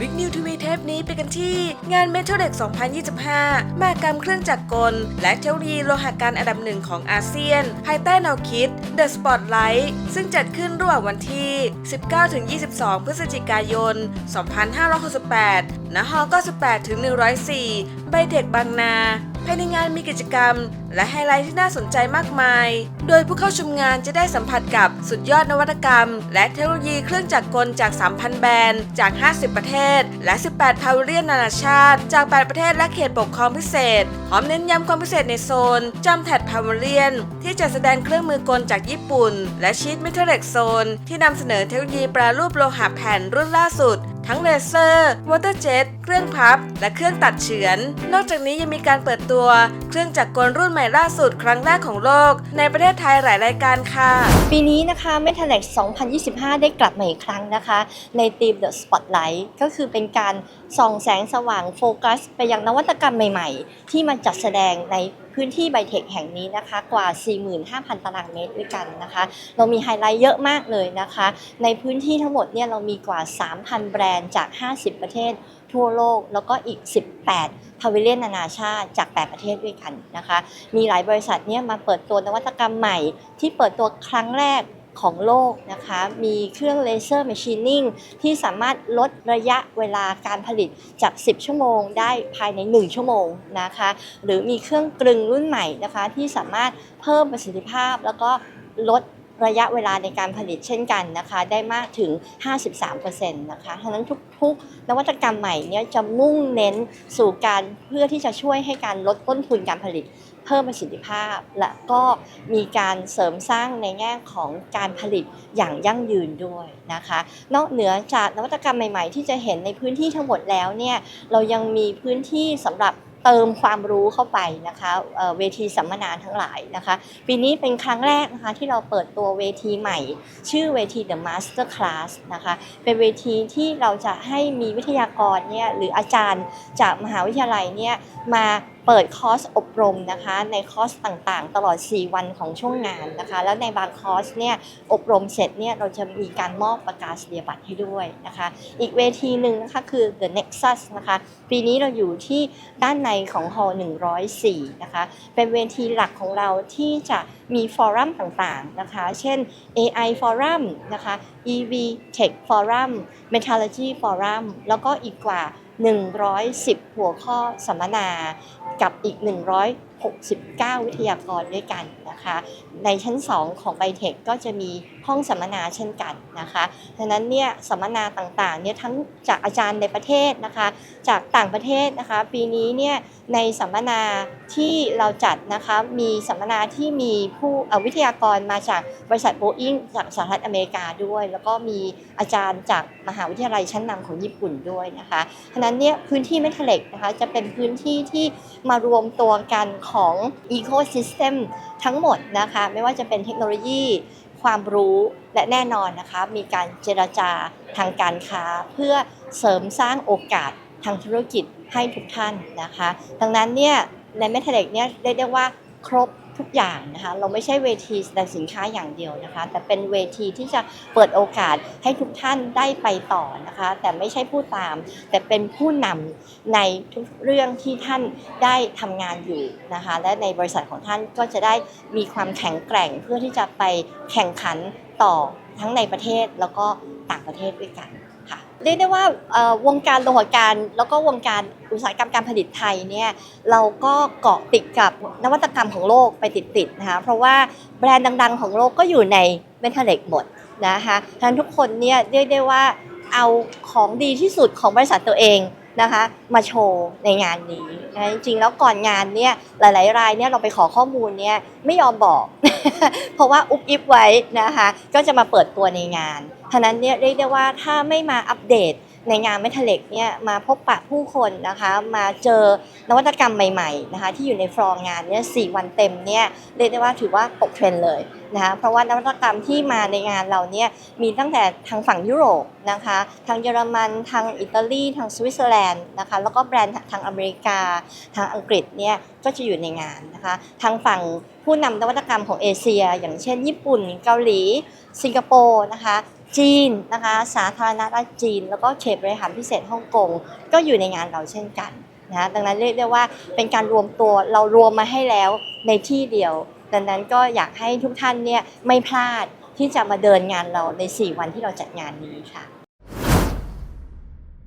วิกนิวทีวีเทปนี้ไปกันที่งาน m e t a l เด็ก2025มหกรรมเครื่องจักรกล และเทคโนโลยีโลหะการอันดับหนึ่งของอาเซียน ภายใต้แนวคิด The Spotlight ซึ่งจัดขึ้นระหว่างวันที่ 19-22 พฤศจิกายน 2568 ณฮ98ถึง104ไบเทคบางนา ภายในงานมีกิจกรรม และไฮไลท์ที่น่าสนใจมากมาย โดยผู้เข้าชมงานจะได้สัมผัสกับสุดยอดนวัตกรรม และเทคโนโลยีเครื่องจักรกลจาก 3,000 แบรนด์ จาก 50 ประเทศ และ 18 พาวิเลียนนานาชาติ จาก 8 ประเทศและเขตปกครองพิเศษพร้อมเน้นย้ำความพิเศษในโซนจำแทดพาวิเลียน ที่จะแสดงเครื่องมือกลจากญี่ปุ่น และชีตมิเทเล็กโซน ที่นำเสนอเทคโนโลยีแปรรูปโลหะแผ่นรุ่นล่าสุด ทั้งเลเซอร์วอเตอร์เจ็ตเครื่องพับ และเครื่องตัดเฉือน นอกจากนี้ยังมีการเปิดตัว เครื่องจักรกลรุ่นใหม่ล่าสุดครั้งแรกของโลก ในประเทศไทยหลายรายการค่ะ ปีนี้นะคะ m e t a l e x 2025 ได้กลับมาอีกครั้งนะคะ ในทีม The Spotlight ก็คือเป็นการส่องแสงสว่างโฟกัส ไปยังนวัตกรรมใหม่ ๆ ที่มาจัดแสดงใน พื้นที่ไบเทคแห่งนี้นะคะกว่า 45,000 ตารางเมตรด้วยกันนะคะ เรามีไฮไลท์เยอะมากเลยนะคะ ในพื้นที่ทั้งหมดเนี่ยเรามีกว่า 3,000 แบรนด์จาก 50 ประเทศทั่วโลก แล้วก็อีก 18 พาวิเลียนนานาชาติจาก 8 ประเทศด้วยกันนะคะ มีหลายบริษัทเนี่ยมาเปิดตัวนวัตกรรมใหม่ที่เปิดตัวครั้งแรก ของโลกนะคะ มีเครื่องเลเซอร์แมชชีนิ่งที่สามารถลดระยะเวลาการผลิตจาก 10 ชั่วโมงได้ภายใน 1 ชั่วโมงนะคะ หรือมีเครื่องกลึงรุ่นใหม่นะคะที่สามารถเพิ่มประสิทธิภาพแล้วก็ลด ระยะเวลาในการผลิตเช่นกันนะคะได้มากถึง 53%นะคะทั้งนั้นทุกๆ นวัตกรรมใหม่เนี่ยจะมุ่งเน้นสู่การเพื่อที่จะช่วยให้การลดต้นทุนการผลิตเพิ่มประสิทธิภาพ และก็มีการเสริมสร้างในแง่ของการผลิตอย่างยั่งยืนด้วยนะคะ นอกเหนือจากนวัตกรรมใหม่ ๆ ที่จะเห็นในพื้นที่ทั้งหมดแล้วเนี่ยเรายังมีพื้นที่สำหรับ เติมความรู้เข้าไปนะคะเอ่อเวทีสัมมนาทั้งหลายนะคะ ปีนี้เป็นครั้งแรกนะคะที่เราเปิดตัวเวทีใหม่ ชื่อเวที The Master Class นะคะเป็นเวทีที่เราจะให้มีวิทยากรเนี่ยหรืออาจารย์จากมหาวิทยาลัยเนี่ยมา เปิดคอร์สอบรมนะคะ ในคอร์สต่างๆ ตลอด 4 วันของช่วงงานนะคะ แล้วในบางคอร์สเนี่ยอบรมเสร็จเนี่ยเราจะมีการมอบประกาศนียบัตรให้ด้วยนะคะ อีกเวทีหนึ่งนะคะคือ The Nexus นะคะ ปีนี้เราอยู่ที่ด้านในของ Hall 104 นะคะ เป็นเวทีหลักของเราที่จะมีฟอรัมต่างๆนะคะ เช่น AI Forum นะคะ EV Tech Forum Metallurgy Forum แล้วก็อีกกว่า 110 หัวข้อสัมมนา กับอีก 169 วิทยากรด้วยกันนะคะ ในชั้น 2 ของไบเทคก็จะมี ห้องสัมมนาเช่นกันนะคะดังนั้นเนี่ยสัมมนาต่างๆเนี่ยทั้งจากอาจารย์ในประเทศนะคะ จากต่างประเทศนะคะ ปีนี้เนี่ยในสัมมนาที่เราจัดนะคะมีสัมมนาที่มีผู้วิทยากรมาจากบริษัทโบอิงจากสหรัฐอเมริกาด้วย แล้วก็มีอาจารย์จากมหาวิทยาลัยชั้นนำของญี่ปุ่นด้วยนะคะฉะนั้นเนี่ยพื้นที่เมทัลเล็กนะคะจะเป็นพื้นที่ที่มารวมตัวกันของ Ecosystem ทั้งหมดนะคะ ไม่ว่าจะเป็นเทคโนโลยี ความรู้และแน่นอนนะคะ มีการเจรจาทางการค้า เพื่อเสริมสร้างโอกาสทางธุรกิจให้ทุกท่านนะคะ ดังนั้นเนี่ยในเมทเทเล็กเนี่ยได้เรียกว่าครบ ทุกอย่างนะคะเราไม่ใช่เวทีแสดงสินค้าอย่างเดียวนะคะ แต่เป็นเวทีที่จะเปิดโอกาสให้ทุกท่านได้ไปต่อนะคะ แต่ไม่ใช่ผู้ตาม แต่เป็นผู้นำในทุกเรื่องที่ท่านได้ทำงานอยู่นะคะ และในบริษัทของท่านก็จะได้มีความแข็งแกร่งเพื่อที่จะไปแข่งขันต่อทั้งในประเทศแล้วก็ต่างประเทศด้วยกัน ค่ะเรียกได้ว่าวงการโลหะการแล้วก็วงการอุตสาหกรรมการผลิตไทยเนี่ยเราก็เกาะติดกับนวัตกรรมของโลกไปติดๆนะคะเพราะว่าแบรนด์ดัง ๆ ของโลกก็อยู่ในเมทัลเล็กหมดนะคะทั้นทุกคนเนี่ยเรียกได้ว่าเอาของดีที่สุดของบริษัทตัวเอง นะคะมาโชว์ในงานนี้นะจริงๆแล้วก่อนงานเนี่ยหลายๆรายเนี่ยเราไปขอข้อมูลเนี่ยไม่ยอมบอก เพราะว่าอุบอิบไว้นะคะก็จะมาเปิดตัวในงานฉะนั้นเนี่ยเรียกได้ว่าถ้าไม่มาอัปเดต ในงานเมทัลเล็กเนี่ยมาพบปะผู้คนนะคะมาเจอนวัตกรรมใหม่ๆนะคะที่อยู่ในฟลอร์งานเนี่ยสวันเต็มเนี่ยเรียกได้ว่าถือว่าตกเทรนด์เลยนะคะเพราะว่านวัตกรรมที่มาในงานเราเนี่ยมีตั้งแต่ทางฝั่งยุโรปนะคะทางเยอรมันทางอิตาลีทางสวิตเซอร์แลนด์นะคะแล้วก็แบรนด์ทางอเมริกา ทางอังกฤษเนี่ยก็จะอยู่ในงานนะคะทางฝั่งผู้นำนวัตกรรมของเอเชีย อย่างเช่น ญี่ปุ่น เกาหลี สิงคโปร์นะคะ จีนนะคะ สาธารณรัฐจีน แล้วก็เขตบริหารพิเศษฮ่องกงก็อยู่ในงานเราเช่นกันนะดังนั้นเรียกได้ว่าเป็นการรวมตัวเรารวมมาให้แล้วในที่เดียว ดังนั้นก็อยากให้ทุกท่านเนี่ยไม่พลาดที่จะมาเดินงานเราใน 4 วันที่เราจัดงานนี้ค่ะ